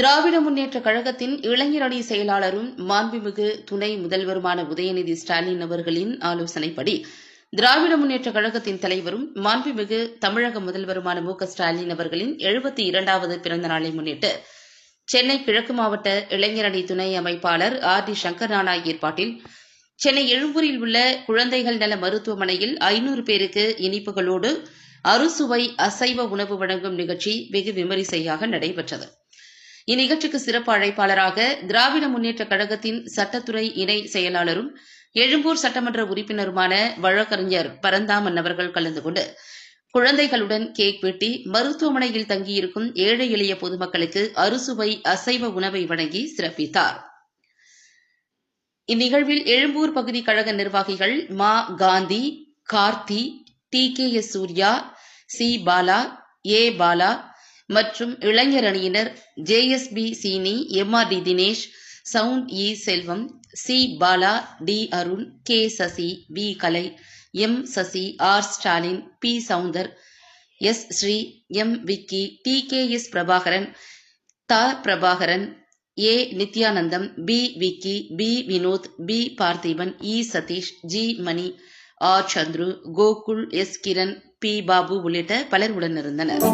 திராவிட முன்னேற்ற கழகத்தின் இளைஞரணி செயலாளரும் மாண்புமிகு துணை முதல்வருமான உதயநிதி ஸ்டாலின் அவர்களின் ஆலோசனைப்படி திராவிட முன்னேற்ற கழகத்தின் தலைவரும் மாண்புமிகு தமிழக முதல்வருமான மு ஸ்டாலின் அவர்களின் எழுபத்தி இரண்டாவது பிறந்த நாளை முன்னிட்டு சென்னை கிழக்கு மாவட்ட இளைஞரணி துணை அமைப்பாளர் ஆர் டி சங்கர்நானா ஏற்பாட்டில் சென்னை எழும்பூரில் உள்ள குழந்தைகள் நல மருத்துவமனையில் ஐநூறு பேருக்கு இனிப்புகளோடு அறுசுவை அசைவ உணவு வழங்கும் நிகழ்ச்சி வெகு விமரிசையாக நடைபெற்றது. இந்நிகழ்ச்சிக்கு சிறப்பு அழைப்பாளராக திராவிட முன்னேற்ற கழகத்தின் சட்டத்துறை இணை செயலாளரும் எழும்பூர் சட்டமன்ற உறுப்பினருமான வழக்கறிஞர் பரந்தாமன் அவர்கள் கலந்து கொண்டு குழந்தைகளுடன் கேக் வெட்டி மருத்துவமனையில் தங்கியிருக்கும் ஏழை எளிய பொதுமக்களுக்கு அறுசுவை அசைவ உணவை வழங்கி சிறப்பித்தார். இந்நிகழ்வில் எழும்பூர் பகுதி கழக நிர்வாகிகள் மா Gandhi Karthi T K S Surya C Bala A Bala மற்றும் இளைஞர் அணியினர் JSP Seeni MRT Dinesh sound E Selvam C Bala T Arun K Sasi V Kalai M Sasi R Stalin P Soundar S Sri M Vicky T K S Prabhakaran the Prabhakaran A Nithyanandam P Vicky P Vinoth P Parthiban E Sathish G Mani R Chandru Gokul S Kiran P Babu உள்ளிட்ட பலர் உடனிருந்தனர்.